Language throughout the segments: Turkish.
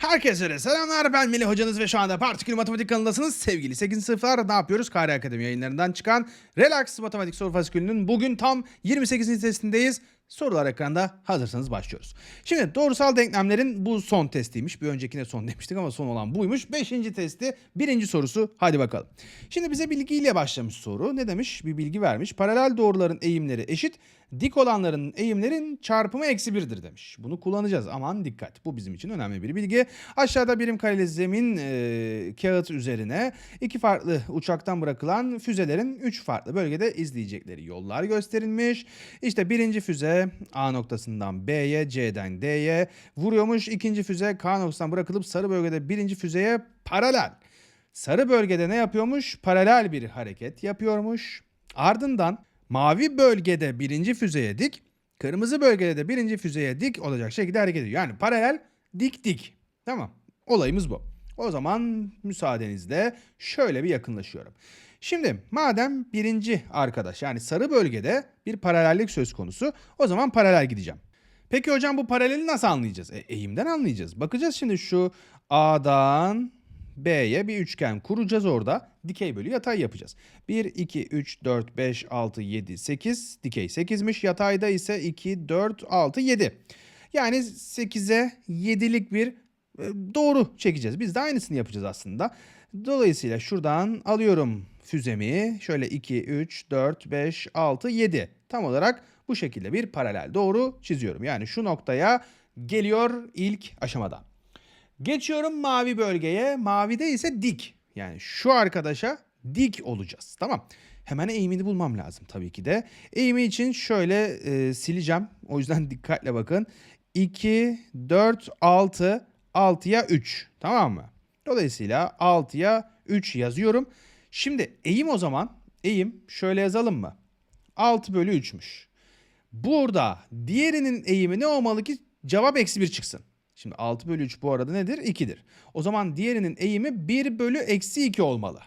Herkese selamlar ben Melih hocanız ve şu anda Partikül Matematik kanalındasınız. Sevgili 8. sınıflar ne yapıyoruz? Kare Akademi yayınlarından çıkan Relax Matematik Soru Fasikülü'nün bugün tam 28. testindeyiz. Sorular ekranda hazırsanız başlıyoruz. Şimdi doğrusal denklemlerin bu son testiymiş. Bir öncekine son demiştik ama son olan buymuş. Beşinci testi birinci sorusu hadi bakalım. Şimdi bize bilgiyle başlamış soru. Ne demiş? Bir bilgi vermiş. Paralel doğruların eğimleri eşit. Dik olanların eğimlerin çarpımı eksi birdir demiş. Bunu kullanacağız. Aman dikkat. Bu bizim için önemli bir bilgi. Aşağıda birim kareli zemin e, kağıt üzerine iki farklı uçaktan bırakılan füzelerin üç farklı bölgede izleyecekleri yollar gösterilmiş. İşte birinci füze A noktasından B'ye, C'den D'ye vuruyormuş. İkinci füze K noktasından bırakılıp sarı bölgede birinci füzeye paralel. Sarı bölgede ne yapıyormuş? Paralel bir hareket yapıyormuş. Ardından mavi bölgede birinci füzeye dik, kırmızı bölgede de birinci füzeye dik olacak şekilde hareket ediyor. Yani paralel dik dik. Tamam. Olayımız bu. O zaman müsaadenizle şöyle bir yakınlaşıyorum. Şimdi madem birinci arkadaş yani sarı bölgede bir paralellik söz konusu o zaman paralel gideceğim. Peki hocam bu paraleli nasıl anlayacağız? E, eğimden anlayacağız. Bakacağız şimdi şu A'dan B'ye bir üçgen kuracağız orada. Dikey bölü yatay yapacağız. 1, 2, 3, 4, 5, 6, 7, 8. Dikey 8'miş. Yatayda ise 2, 4, 6, 7. Yani 8'e 7'lik bir e, doğru çekeceğiz. Biz de aynısını yapacağız aslında. Dolayısıyla şuradan alıyorum füzemi. Şöyle 2, 3, 4, 5, 6, 7. Tam olarak bu şekilde bir paralel doğru çiziyorum. Yani şu noktaya geliyor ilk aşamada. Geçiyorum mavi bölgeye. Mavide ise dik. Yani şu arkadaşa dik olacağız. Tamam. Hemen eğimini bulmam lazım tabii ki de. Eğimi için şöyle e, sileceğim. O yüzden dikkatle bakın. 2, 4, 6, 6'ya 3. Tamam mı? Dolayısıyla 6'ya 3 yazıyorum. Şimdi eğim o zaman. Eğim şöyle yazalım mı? 6 bölü 3'müş. Burada diğerinin eğimi ne olmalı ki cevap eksi 1 çıksın. Şimdi 6 bölü 3 bu arada nedir? 2'dir. O zaman diğerinin eğimi 1 bölü eksi 2 olmalı.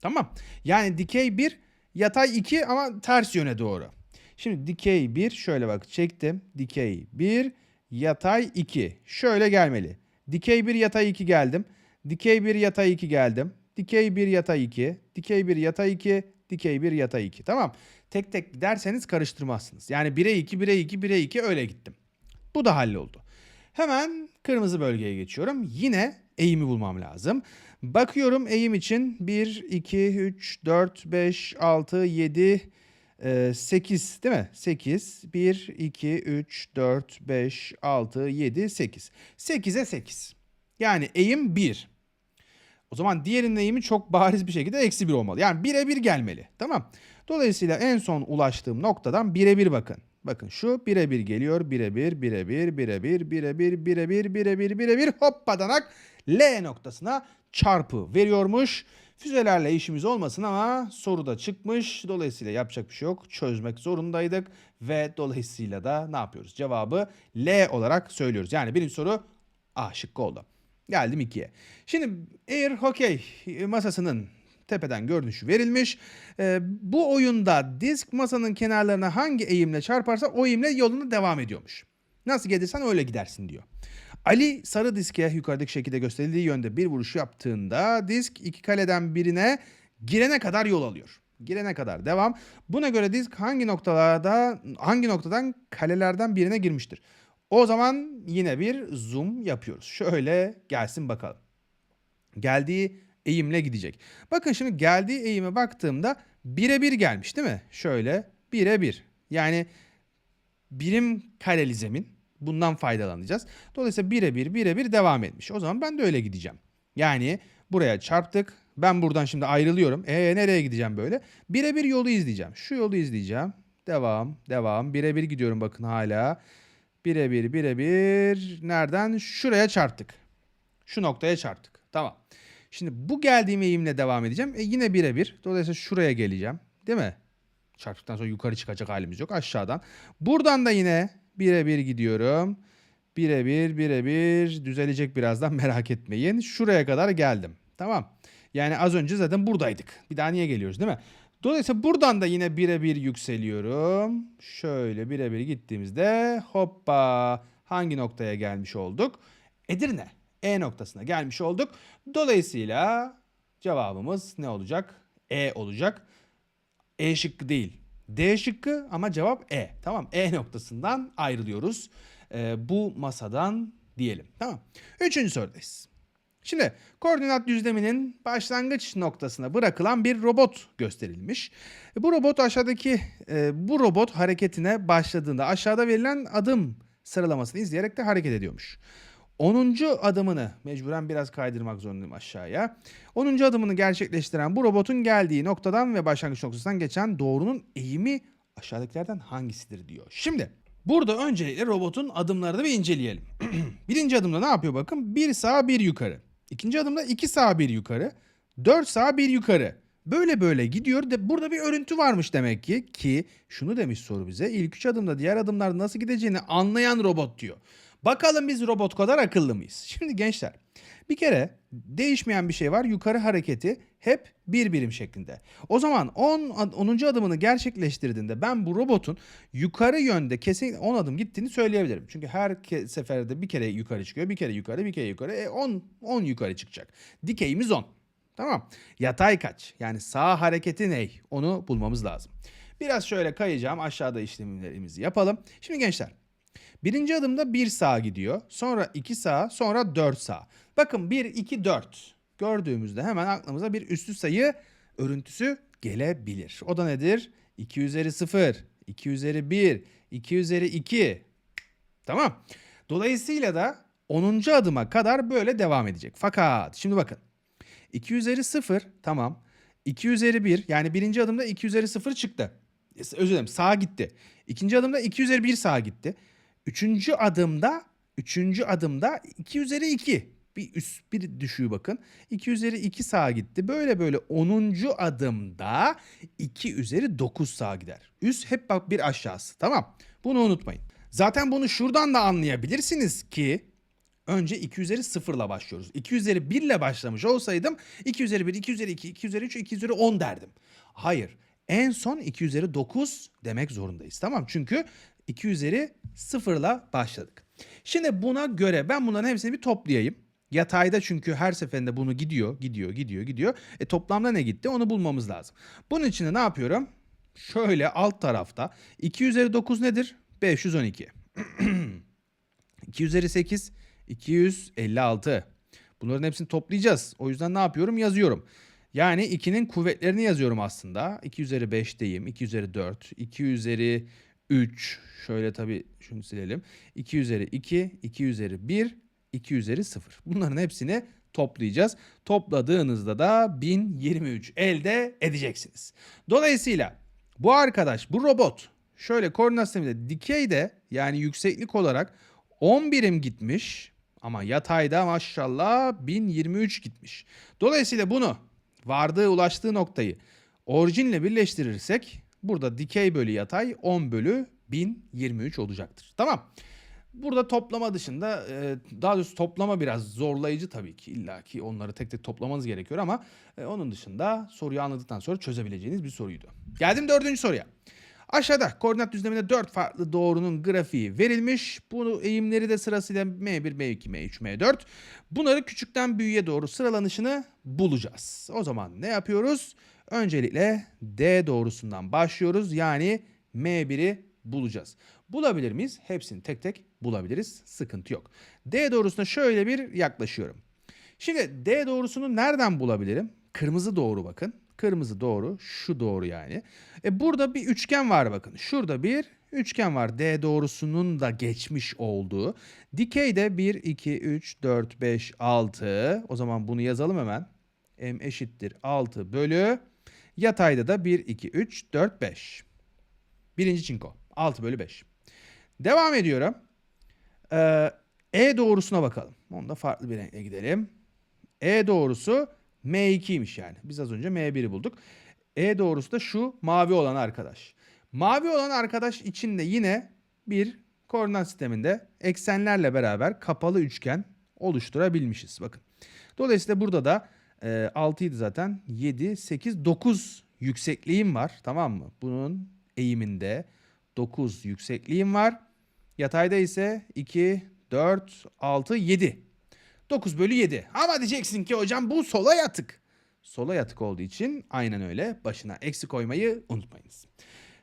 Tamam. Yani dikey 1 yatay 2 ama ters yöne doğru. Şimdi dikey 1 şöyle bak çektim. Dikey 1 yatay 2. Şöyle gelmeli. Dikey 1 yatay 2 geldim. Dikey 1 yatay 2 geldim. Dikey 1 yatay 2. Dikey 1 yatay 2. Dikey 1 yatay 2. Tamam. Tek tek giderseniz karıştırmazsınız. Yani 1'e 2, 1'e 2, 1'e 2 öyle gittim. Bu da halloldu. Hemen kırmızı bölgeye geçiyorum. Yine eğimi bulmam lazım. Bakıyorum eğim için 1, 2, 3, 4, 5, 6, 7, 8 değil mi? 8, 1, 2, 3, 4, 5, 6, 7, 8. 8'e 8. Yani eğim 1. O zaman diğerinin eğimi çok bariz bir şekilde eksi 1 olmalı. Yani 1'e 1 gelmeli. Tamam. Dolayısıyla en son ulaştığım noktadan 1'e 1 bakın. Bakın şu 1'e 1 geliyor. 1'e 1, 1'e 1, 1'e 1, 1'e 1, 1'e 1, 1'e 1, 1'e 1 hoppadanak L noktasına çarpı veriyormuş. Füzelerle işimiz olmasın ama soruda çıkmış. Dolayısıyla yapacak bir şey yok. Çözmek zorundaydık ve dolayısıyla da ne yapıyoruz? Cevabı L olarak söylüyoruz. Yani birinci soru A şıkkı oldu. Geldim 2'ye. Şimdi Air Hockey masasının tepeden görünüşü verilmiş. Ee, bu oyunda disk masanın kenarlarına hangi eğimle çarparsa o eğimle yoluna devam ediyormuş. Nasıl gelirsen öyle gidersin diyor. Ali sarı diske yukarıdaki şekilde gösterildiği yönde bir vuruş yaptığında disk iki kaleden birine girene kadar yol alıyor. Girene kadar devam. Buna göre disk hangi noktalarda hangi noktadan kalelerden birine girmiştir? O zaman yine bir zoom yapıyoruz. Şöyle gelsin bakalım. Geldiği eğimle gidecek. Bakın şimdi geldiği eğime baktığımda birebir gelmiş değil mi? Şöyle birebir. Yani birim kareli zemin. Bundan faydalanacağız. Dolayısıyla birebir birebir devam etmiş. O zaman ben de öyle gideceğim. Yani buraya çarptık. Ben buradan şimdi ayrılıyorum. E nereye gideceğim böyle? Birebir yolu izleyeceğim. Şu yolu izleyeceğim. Devam, devam. Birebir gidiyorum bakın hala. Birebir, birebir. Nereden? Şuraya çarptık. Şu noktaya çarptık. Tamam. Şimdi bu geldiğim eğimle devam edeceğim. E yine birebir. Dolayısıyla şuraya geleceğim. Değil mi? Çarptıktan sonra yukarı çıkacak halimiz yok. Aşağıdan. Buradan da yine birebir gidiyorum. Birebir, birebir. Düzelecek birazdan merak etmeyin. Şuraya kadar geldim. Tamam. Yani az önce zaten buradaydık. Bir daha niye geliyoruz değil mi? Dolayısıyla buradan da yine birebir yükseliyorum. Şöyle birebir gittiğimizde hoppa hangi noktaya gelmiş olduk? Edirne. E noktasına gelmiş olduk. Dolayısıyla cevabımız ne olacak? E olacak. E şıkkı değil. D şıkkı ama cevap E. Tamam E noktasından ayrılıyoruz. Ee, bu masadan diyelim. Tamam. Üçüncü sorudayız. Şimdi koordinat düzleminin başlangıç noktasına bırakılan bir robot gösterilmiş. Bu robot aşağıdaki e, bu robot hareketine başladığında aşağıda verilen adım sıralamasını izleyerek de hareket ediyormuş. 10. adımını mecburen biraz kaydırmak zorundayım aşağıya. 10. adımını gerçekleştiren bu robotun geldiği noktadan ve başlangıç noktasından geçen doğrunun eğimi aşağıdakilerden hangisidir diyor. Şimdi burada öncelikle robotun adımlarını bir inceleyelim. Birinci adımda ne yapıyor bakın? Bir sağa bir yukarı. İkinci adımda iki sağa bir yukarı. Dört sağa bir yukarı. Böyle böyle gidiyor. De burada bir örüntü varmış demek ki. Ki şunu demiş soru bize. İlk üç adımda diğer adımlar nasıl gideceğini anlayan robot diyor. Bakalım biz robot kadar akıllı mıyız? Şimdi gençler bir kere değişmeyen bir şey var. Yukarı hareketi hep bir birim şeklinde. O zaman 10 10. On, adımını gerçekleştirdiğinde ben bu robotun yukarı yönde kesin 10 adım gittiğini söyleyebilirim. Çünkü her seferde bir kere yukarı çıkıyor, bir kere yukarı, bir kere yukarı. E 10 10 yukarı çıkacak. Dikeyimiz 10. Tamam. Yatay kaç? Yani sağ hareketi ne? Onu bulmamız lazım. Biraz şöyle kayacağım. Aşağıda işlemlerimizi yapalım. Şimdi gençler Birinci adımda bir sağa gidiyor. Sonra iki sağa, sonra dört sağa. Bakın bir, iki, dört. Gördüğümüzde hemen aklımıza bir üstü sayı örüntüsü gelebilir. O da nedir? 2 üzeri 0, 2 üzeri 1, 2 üzeri 2. Tamam. Dolayısıyla da 10. adıma kadar böyle devam edecek. Fakat şimdi bakın. 2 üzeri 0 tamam. 2 üzeri 1 yani birinci adımda 2 üzeri 0 çıktı. Özür dilerim sağa gitti. İkinci adımda 2 üzeri 1 sağa gitti. Üçüncü adımda üçüncü adımda 2 üzeri 2 bir üst bir düşüğü bakın. 2 üzeri 2 sağa gitti. Böyle böyle 10. adımda 2 üzeri 9 sağa gider. Üst hep bak bir aşağısı. Tamam. Bunu unutmayın. Zaten bunu şuradan da anlayabilirsiniz ki önce 2 üzeri 0 ile başlıyoruz. 2 üzeri 1 ile başlamış olsaydım 2 üzeri 1, 2 üzeri 2, 2 üzeri 3, 2 üzeri 10 derdim. Hayır. En son 2 üzeri 9 demek zorundayız. Tamam çünkü 2 üzeri 0 ile başladık. Şimdi buna göre ben bunların hepsini bir toplayayım. Yatayda çünkü her seferinde bunu gidiyor, gidiyor, gidiyor, gidiyor. E toplamda ne gitti onu bulmamız lazım. Bunun için de ne yapıyorum? Şöyle alt tarafta 2 üzeri 9 nedir? 512. 2 üzeri 8 256. Bunların hepsini toplayacağız. O yüzden ne yapıyorum? Yazıyorum. Yani 2'nin kuvvetlerini yazıyorum aslında. 2 üzeri 5'teyim. 2 üzeri 4. 2 üzeri 3. Şöyle tabii şunu silelim. 2 üzeri 2. 2 üzeri 1. 2 üzeri 0. Bunların hepsini toplayacağız. Topladığınızda da 1023 elde edeceksiniz. Dolayısıyla bu arkadaş, bu robot şöyle koordinat sisteminde dikeyde yani yükseklik olarak 10 birim gitmiş ama yatayda maşallah 1023 gitmiş. Dolayısıyla bunu vardığı ulaştığı noktayı orijinle birleştirirsek burada dikey bölü yatay 10 bölü 1023 olacaktır. Tamam. Burada toplama dışında e, daha doğrusu toplama biraz zorlayıcı tabii ki illa ki onları tek tek toplamanız gerekiyor ama e, onun dışında soruyu anladıktan sonra çözebileceğiniz bir soruydu. Geldim dördüncü soruya. Aşağıda koordinat düzleminde 4 farklı doğrunun grafiği verilmiş. Bunu eğimleri de sırasıyla M1, M2, M3, M4. Bunları küçükten büyüğe doğru sıralanışını bulacağız. O zaman ne yapıyoruz? Öncelikle D doğrusundan başlıyoruz. Yani M1'i bulacağız. Bulabilir miyiz? Hepsini tek tek bulabiliriz. Sıkıntı yok. D doğrusuna şöyle bir yaklaşıyorum. Şimdi D doğrusunu nereden bulabilirim? Kırmızı doğru bakın. Kırmızı doğru. Şu doğru yani. E burada bir üçgen var bakın. Şurada bir üçgen var. D doğrusunun da geçmiş olduğu. Dikeyde 1, 2, 3, 4, 5, 6. O zaman bunu yazalım hemen. M eşittir 6 bölü. Yatayda da 1, 2, 3, 4, 5. Birinci çinko. 6 bölü 5. Devam ediyorum. Ee, e doğrusuna bakalım. Onda farklı bir renkle gidelim. E doğrusu M2'ymiş yani. Biz az önce M1'i bulduk. E doğrusu da şu mavi olan arkadaş. Mavi olan arkadaş içinde yine bir koordinat sisteminde eksenlerle beraber kapalı üçgen oluşturabilmişiz. Bakın. Dolayısıyla burada da e, 6 idi zaten. 7, 8, 9 yüksekliğim var. Tamam mı? Bunun eğiminde 9 yüksekliğim var. Yatayda ise 2, 4, 6, 7. 9 bölü 7. Ama diyeceksin ki hocam bu sola yatık. Sola yatık olduğu için aynen öyle başına eksi koymayı unutmayınız.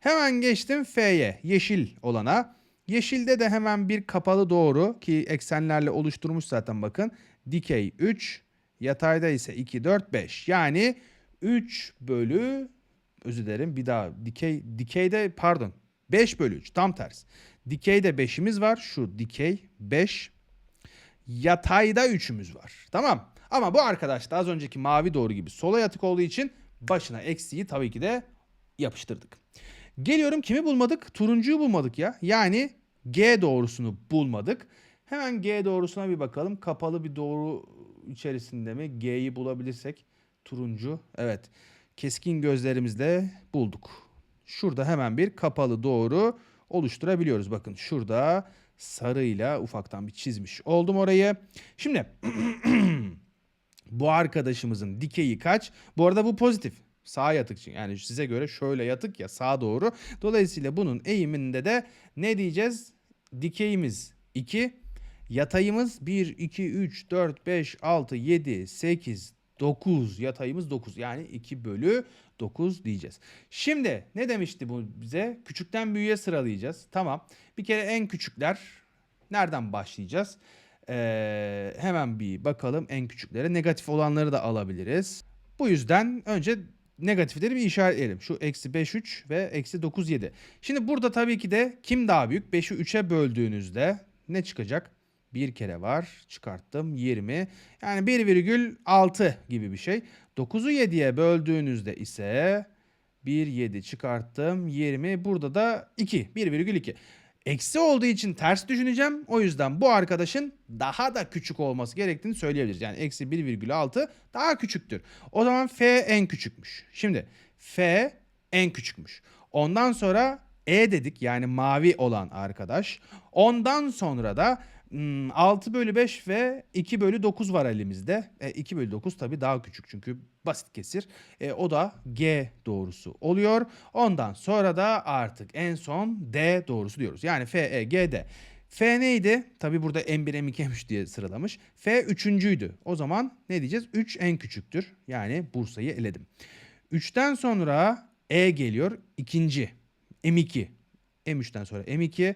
Hemen geçtim F'ye yeşil olana. Yeşilde de hemen bir kapalı doğru ki eksenlerle oluşturmuş zaten bakın. Dikey 3, yatayda ise 2, 4, 5. Yani 3 bölü özür dilerim bir daha dikey dikeyde pardon 5 bölü 3 tam ters. Dikeyde 5'imiz var. Şu dikey 5. Yatayda 3'ümüz var. Tamam. Ama bu arkadaş da az önceki mavi doğru gibi sola yatık olduğu için başına eksiği tabii ki de yapıştırdık. Geliyorum kimi bulmadık? Turuncuyu bulmadık ya. Yani G doğrusunu bulmadık. Hemen G doğrusuna bir bakalım. Kapalı bir doğru içerisinde mi? G'yi bulabilirsek. Turuncu. Evet. Keskin gözlerimizle bulduk. Şurada hemen bir kapalı doğru oluşturabiliyoruz. Bakın şurada sarıyla ufaktan bir çizmiş oldum orayı. Şimdi bu arkadaşımızın dikeyi kaç? Bu arada bu pozitif. Sağ yatık için yani size göre şöyle yatık ya sağa doğru. Dolayısıyla bunun eğiminde de ne diyeceğiz? Dikeyimiz 2, yatayımız 1, 2, 3, 4, 5, 6, 7, 8, 9 yatayımız 9 yani 2 bölü 9 diyeceğiz. Şimdi ne demişti bu bize? Küçükten büyüğe sıralayacağız. Tamam. Bir kere en küçükler nereden başlayacağız? Ee, hemen bir bakalım en küçüklere. Negatif olanları da alabiliriz. Bu yüzden önce negatifleri bir işaretleyelim. Şu eksi 5 3 ve eksi 9 7. Şimdi burada tabii ki de kim daha büyük? 5'i 3'e böldüğünüzde ne çıkacak? Bir kere var. Çıkarttım 20. Yani 1,6 gibi bir şey. 9'u 7'ye böldüğünüzde ise 1 7 çıkarttım 20. Burada da 2. 1,2. Eksi olduğu için ters düşüneceğim. O yüzden bu arkadaşın daha da küçük olması gerektiğini söyleyebiliriz. Yani eksi 1,6 daha küçüktür. O zaman F en küçükmüş. Şimdi F en küçükmüş. Ondan sonra E dedik yani mavi olan arkadaş. Ondan sonra da 6 bölü 5 ve 2 bölü 9 var elimizde. E, 2 bölü 9 tabii daha küçük çünkü basit kesir. E, o da G doğrusu oluyor. Ondan sonra da artık en son D doğrusu diyoruz. Yani F, E, G, D. F neydi? Tabi burada M1, M2, M3 diye sıralamış. F üçüncüydü. O zaman ne diyeceğiz? 3 en küçüktür. Yani Bursa'yı eledim. 3'ten sonra E geliyor. ikinci. M2. M3'ten sonra M2.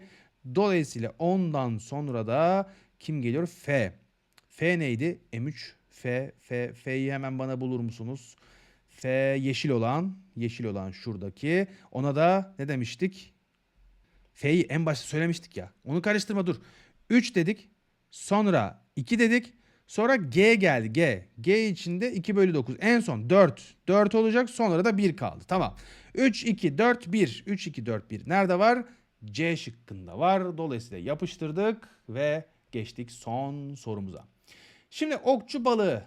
Dolayısıyla ondan sonra da kim geliyor? F. F neydi? M3. F, F, F'yi hemen bana bulur musunuz? F yeşil olan, yeşil olan şuradaki. Ona da ne demiştik? F'yi en başta söylemiştik ya. Onu karıştırma dur. 3 dedik. Sonra 2 dedik. Sonra G geldi. G. G içinde 2 bölü 9. En son 4. 4 olacak. Sonra da 1 kaldı. Tamam. 3, 2, 4, 1. 3, 2, 4, 1. Nerede var? C şıkkında var. Dolayısıyla yapıştırdık ve geçtik son sorumuza. Şimdi okçu balığı.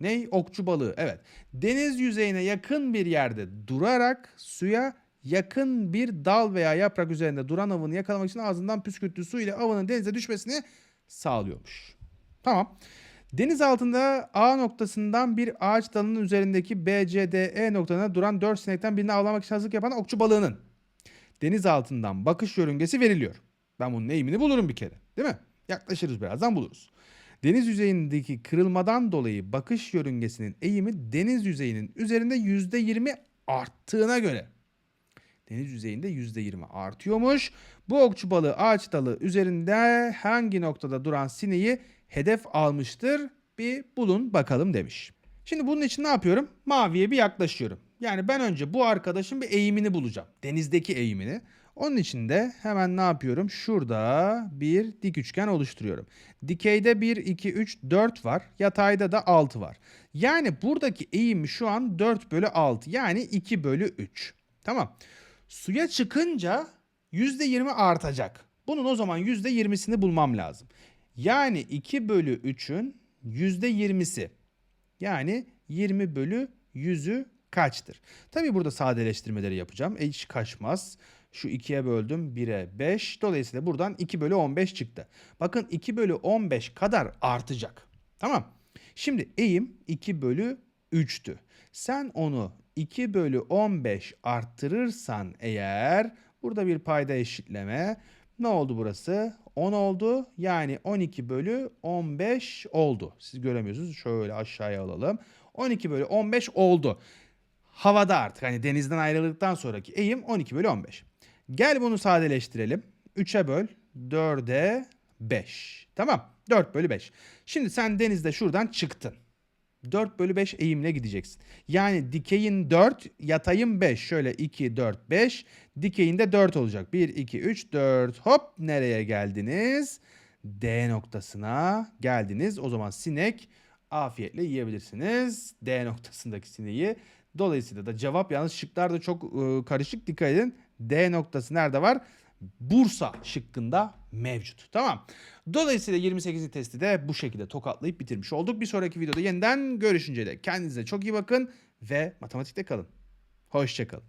Ney? Okçu balığı. Evet. Deniz yüzeyine yakın bir yerde durarak suya yakın bir dal veya yaprak üzerinde duran avını yakalamak için ağzından püskürttüğü su ile avının denize düşmesini sağlıyormuş. Tamam. Deniz altında A noktasından bir ağaç dalının üzerindeki B, C, D, E noktalarına duran 4 sinekten birini avlamak için hazırlık yapan okçu balığının deniz altından bakış yörüngesi veriliyor. Ben bunun eğimini bulurum bir kere. Değil mi? Yaklaşırız birazdan buluruz. Deniz yüzeyindeki kırılmadan dolayı bakış yörüngesinin eğimi deniz yüzeyinin üzerinde %20 arttığına göre deniz yüzeyinde %20 artıyormuş. Bu okçu balığı ağaç dalı üzerinde hangi noktada duran sineği hedef almıştır? Bir bulun bakalım demiş. Şimdi bunun için ne yapıyorum? Maviye bir yaklaşıyorum. Yani ben önce bu arkadaşın bir eğimini bulacağım. Denizdeki eğimini. Onun için de hemen ne yapıyorum? Şurada bir dik üçgen oluşturuyorum. Dikeyde 1, 2, 3, 4 var. Yatayda da 6 var. Yani buradaki eğimi şu an 4 bölü 6. Yani 2 bölü 3. Tamam. Suya çıkınca %20 artacak. Bunun o zaman %20'sini bulmam lazım. Yani 2 bölü 3'ün %20'si. Yani 20 bölü 100'ü kaçtır? Tabii burada sadeleştirmeleri yapacağım. E hiç kaçmaz. Şu 2'ye böldüm 1'e 5. Dolayısıyla buradan 2 bölü 15 çıktı. Bakın 2 bölü 15 kadar artacak. Tamam. Şimdi eğim 2 bölü 3'tü. Sen onu 2 bölü 15 arttırırsan eğer burada bir payda eşitleme ne oldu burası? 10 oldu. Yani 12 bölü 15 oldu. Siz göremiyorsunuz. Şöyle aşağıya alalım. 12 bölü 15 oldu. Havada artık hani denizden ayrıldıktan sonraki eğim 12 bölü 15. Gel bunu sadeleştirelim. 3'e böl. 4'e 5. Tamam. 4 bölü 5. Şimdi sen denizde şuradan çıktın. 4 bölü 5 eğimle gideceksin. Yani dikeyin 4, yatayın 5. Şöyle 2, 4, 5. Dikeyin de 4 olacak. 1, 2, 3, 4. Hop nereye geldiniz? D noktasına geldiniz. O zaman sinek afiyetle yiyebilirsiniz. D noktasındaki sineği. Dolayısıyla da cevap yalnız şıklar da çok e, karışık. Dikkat edin. D noktası nerede var? Bursa şıkkında mevcut. Tamam. Dolayısıyla 28. testi de bu şekilde tokatlayıp bitirmiş olduk. Bir sonraki videoda yeniden görüşünceye dek kendinize çok iyi bakın ve matematikte kalın. Hoşçakalın.